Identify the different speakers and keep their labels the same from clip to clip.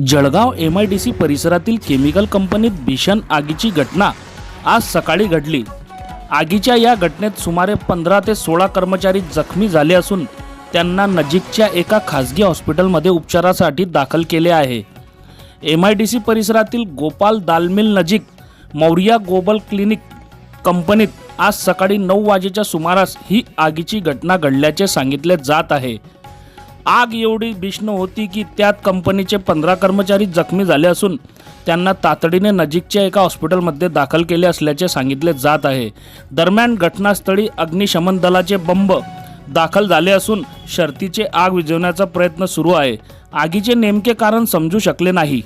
Speaker 1: Jalgaon M I D C परिसरातील chemical कंपनीत भीषण आगीची घटना आज सकाळी घडली. आगीच्या या घटनेत सुमारे पंधरा ते सोळा कर्मचारी जखमी झाले असून त्यांना नजीकच्या एका खासगी हॉस्पिटलमध्ये उपचारासाठी दाखल केले आहे. एम आय डी सी परिसरातील गोपाल दालमिल नजीक मौर्या ग्लोबल क्लिनिक कंपनीत आज सकाळी नऊ वाजेच्या सुमारास ही आगीची घटना घडल्याचे सांगितले जात आहे. आग एवढी भीषण होती की त्यात कंपनीचे पंधरा कर्मचारी जखमी झाले असून त्यांना तातडीने नजीकच्या एका हॉस्पिटलमध्ये दाखल केले असल्याचे सांगितले जात आहे. दरम्यान घटनास्थळी अग्निशमन दलाचे बंब दाखल झाले असून शर्तीचे आग विझवण्याचा प्रयत्न सुरू आहे. आगीचे नेमके कारण समजू शकले नाही.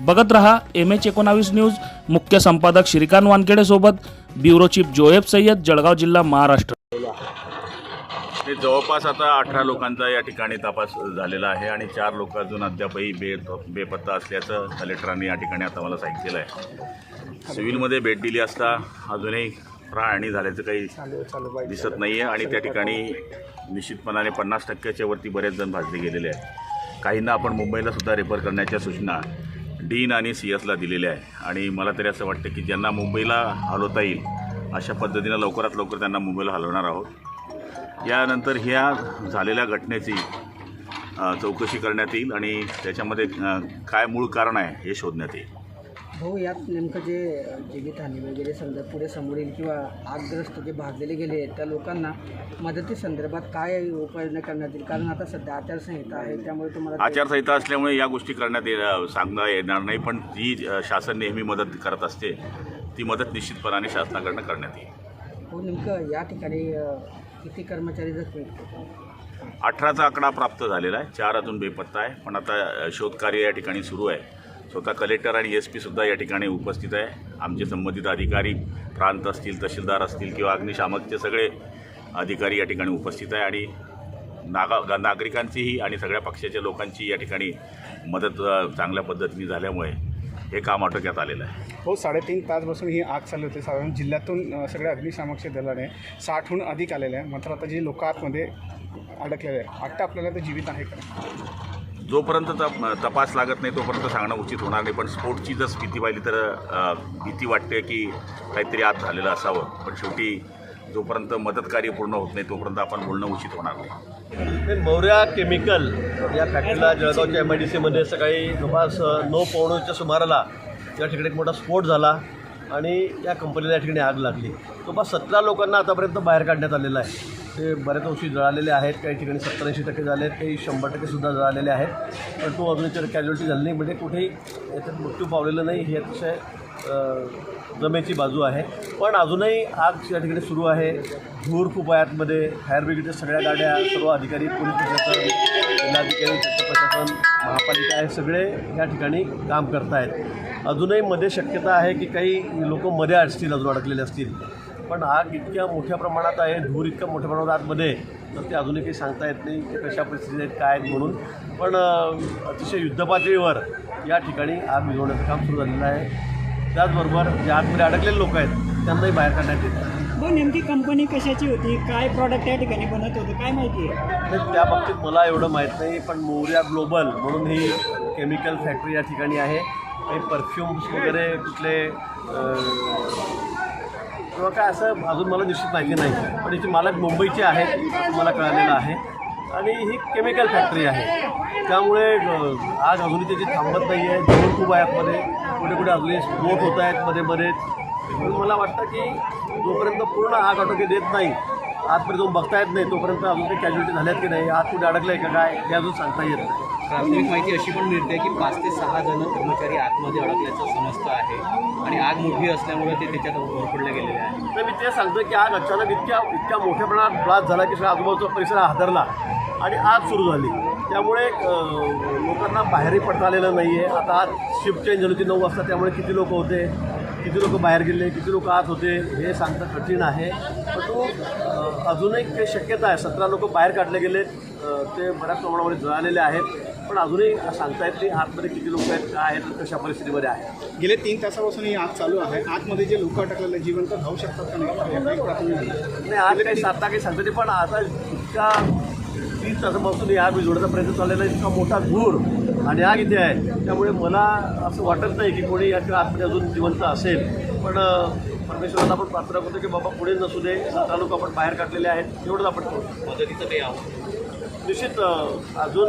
Speaker 1: बघत रहा एम एच एकोणावीस न्यूज. मुख्य संपादक श्रीकांत वानखेडे सोबत ब्युरो चीफ जोएब सय्यद जळगाव जिल्हा महाराष्ट्र.
Speaker 2: ते जवळपास आता अठरा लोकांचा या ठिकाणी तपास झालेला आहे आणि चार लोक अजून अद्यापही बे बेपत्ता असल्याचं कलेक्टरांनी या ठिकाणी आता मला सांगितलेलं आहे. सिव्हिलमध्ये भेट दिली असता अजूनही प्राणी झाल्याचं काही दिसत नाही आहे आणि त्या ठिकाणी निश्चितपणाने पन्नास टक्क्याच्या वरती बरेच जण भाजले गेलेले आहेत. काहींना आपण मुंबईला सुद्धा रेफर करण्याच्या सूचना डीन आणि सी एसला दिलेल्या आहे आणि मला तरी असं वाटतं की ज्यांना मुंबईला हलवता येईल अशा पद्धतीनं लवकरात लवकर त्यांना मुंबईला हलवणार आहोत. यानंतर ह्या झालेल्या घटनेची चौकशी करण्यात येईल आणि त्याच्यामध्ये काय मूळ कारण आहे हे शोधण्यात येईल.
Speaker 3: भाऊ यात नेमकं जे जीवितहानी वगैरे समजा पुढे समोर येईल किंवा आगग्रस्त जे भाजलेले गेले आहेत त्या लोकांना मदती संदर्भात काय उपाययोजना करण्यात येईल? कारण आता सध्या आचारसंहिता आहे त्यामुळे तुम्हाला
Speaker 2: आचारसंहिता असल्यामुळे या गोष्टी करण्यात ये सांगता येणार नाही पण जी शासन नेहमी मदत करत असते ती मदत निश्चितपणाने शासनाकडनं करण्यात येईल.
Speaker 3: हो नेमकं या ठिकाणी किती कर्मचारी जखमी?
Speaker 2: अठराचा आकडा प्राप्त झालेला आहे. चार अजून बेपत्ता आहे. पण आता अ, शोधकार्य या ठिकाणी सुरू आहे. स्वतः कलेक्टर आणि एस पीसुद्धा या ठिकाणी उपस्थित आहे. आमचे संबंधित अधिकारी प्रांत असतील तहसीलदार असतील किंवा अग्निशामकचे सगळे अधिकारी या ठिकाणी उपस्थित आहे. आणि नागा नागरिकांचीही आणि सगळ्या पक्षाच्या लोकांची या ठिकाणी मदत अ, चांगल्या पद्धतीने झाल्यामुळे हे काम आटोक्यात आलेलं आहे.
Speaker 4: हो साडेतीन तासपासून ही आग चालू होती. साधारण जिल्ह्यातून अ, सगळ्या अग्निशामकच्या दलाने साठहून अधिक आलेले आहे मात्र आता जे लोक आतमध्ये अडकलेले आहे वाटतं आपल्याला ते जीवित आहे का?
Speaker 2: जोपर्यंत तप तपास लागत नाही तोपर्यंत सांगणं उचित होणार नाही. पण स्फोटची जर स्थिती पाहिली तर अ, भीती वाटते की काहीतरी आत झालेलं असावं. पण शेवटी जोपर्यंत मदत कार्य पूर्ण होत नाही तोपर्यंत आपण बोलणं उचित होणार नाही.
Speaker 5: ते मौर्या केमिकल या फॅक्टरीला जळगावच्या एम आय डी सीमध्ये सकाळी जवळपास नऊ पावणेच्या सुमाराला या ठिकाणी एक मोठा स्फोट झाला आणि या कंपनीला या ठिकाणी आग लागली. जवळपास सतरा लोकांना आतापर्यंत बाहेर काढण्यात आलेलं आहे. ते बऱ्याच अंशी जळालेले आहेत काही ठिकाणी सत्तर ऐंशी टक्के झाले आहेत काही शंभर टक्केसुद्धा जळालेले आहेत. पण तो अजून कॅज्युअलिटी झाली नाही म्हणजे कुठेही याच्यात मृत्यू पावलेलं नाही हे अतिशय जमेची बाजू आहे. पण अजूनही आग या ठिकाणी सुरू आहे. धूर खूप आहे आतमध्ये. फायर ब्रिगेडच्या सगळ्या गाड्या सर्व अधिकारी पोलीस प्रशासन जिल्हाधिकारी तत्व प्रशासन महापालिका हे सगळे या ठिकाणी काम करत आहेत अजूनही मध्ये शक्यता आहे की काही लोक मध्ये असतील अजून अडकलेले असतील. पण आग इतक्या मोठ्या प्रमाणात आहे धूर इतक्या मोठ्या प्रमाणात आतमध्ये तर ते अजूनही काही सांगता येत नाही की कशा परिस्थितीत आहेत काय आहेत म्हणून. पण अतिशय युद्धपातळीवर या ठिकाणी आग विझवण्याचं काम सुरू झालेलं आहे. त्याचबरोबर जे आतमध्ये अडकलेले लोक आहेत त्यांनाही बाहेर काढण्यात येत.
Speaker 3: भाऊ नेमकी कंपनी कशाची होती? काय प्रॉडक्ट या ठिकाणी बनत होतं? काय माहिती आहे?
Speaker 5: तर त्या बाबतीत मला एवढं माहीत नाही पण मोर्या ग्लोबल म्हणून ही केमिकल फॅक्टरी या ठिकाणी आहे. काही परफ्युम्स वगैरे कुठले अं, किंवा काय असं अजून मला निश्चित माहिती नाही. पण याचे मालक मुंबईचे आहेत असं मला कळालेलं आहे. आणि ही केमिकल फॅक्टरी आहे. त्यामुळे आज अजूनही त्याची थांबत नाही आहे धूर खूप आहे आतमध्ये कुठे कुठे अजूनही स्फोट होत आहेत मध्ये मध्येच म्हणून मला वाटतं की जोपर्यंत पूर्ण आग आटोक्यात देत नाही आतपर्यंत जाऊन बघता येत नाही तोपर्यंत अजून काही कॅज्युलिटी झाल्यात की नाही आत कुठे अडकलं आहे का काय हे अजून सांगता येत नाही.
Speaker 6: प्राथमिक माहिती अशी पण मिळते की पाच ते सहा जण कर्मचारी आतमध्ये अडकल्याचं समजतं आहे. आणि आग मोठी असल्यामुळे ते त्याच्यात ओरपडले गेलेले आहे.
Speaker 5: तर मी ते सांगतो की आग अचानक इतक्या इतक्या मोठ्या प्रमाणात ब्लास्ट झाला की सगळा आजूबाजूचा परिसर हादरला आणि आग सुरू झाली. त्यामुळे लोकांना बाहेरही पडता आलेलं नाही आहे आता आज शिफ्ट चेंज झाली होती नऊ वाजता त्यामुळे किती लोक होते? किती लोक बाहेर गेले किती लोक आत होते हे सांगणं कठीण आहे. परंतु अजूनही काही शक्यता आहे. सतरा लोक बाहेर काढले गेले ते बऱ्याच प्रमाणामध्ये जळालेले आहेत. पण अजूनही सांगता येत नाही आतमध्ये किती लोक आहेत काय आहेत कशा परिस्थितीमध्ये आहेत.
Speaker 4: गेले तीन तासापासून ही आग चालू आहे. आतमध्ये जे लोक अडकलेले जिवंत धावू शकतात का नाही
Speaker 5: नाही आज काही साधता काही सांगता येते पण आता इतका तीन तासापासून ही आग विझवण्याचा प्रयत्न चाललेला आहे इतका मोठा धूर. आणि आग इथे आहे? त्यामुळे मला असं वाटत नाही की कोणी या किंवा आतमध्ये अजून जिवंत असेल. पण परमेश्वराला आपण प्रार्थना करतो की बाबा पुढे नसू दे. सतरा लोक आपण बाहेर काढलेले आहेत. एवढंच आपण करू.
Speaker 6: मदतीचं काही आव्हान?
Speaker 5: निश्चित अजून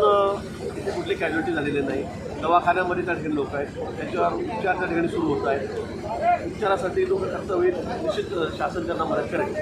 Speaker 5: इथे कुठली कॅज्युलिटी झालेली नाही. दवाखान्यामध्ये त्या ठिकाणी लोक आहेत. त्यांच्यावर उपचार त्या ठिकाणी सुरू होत आहेत. उपचारासाठी लोक खर्च होईल. निश्चित शासन त्यांना मदत करेल.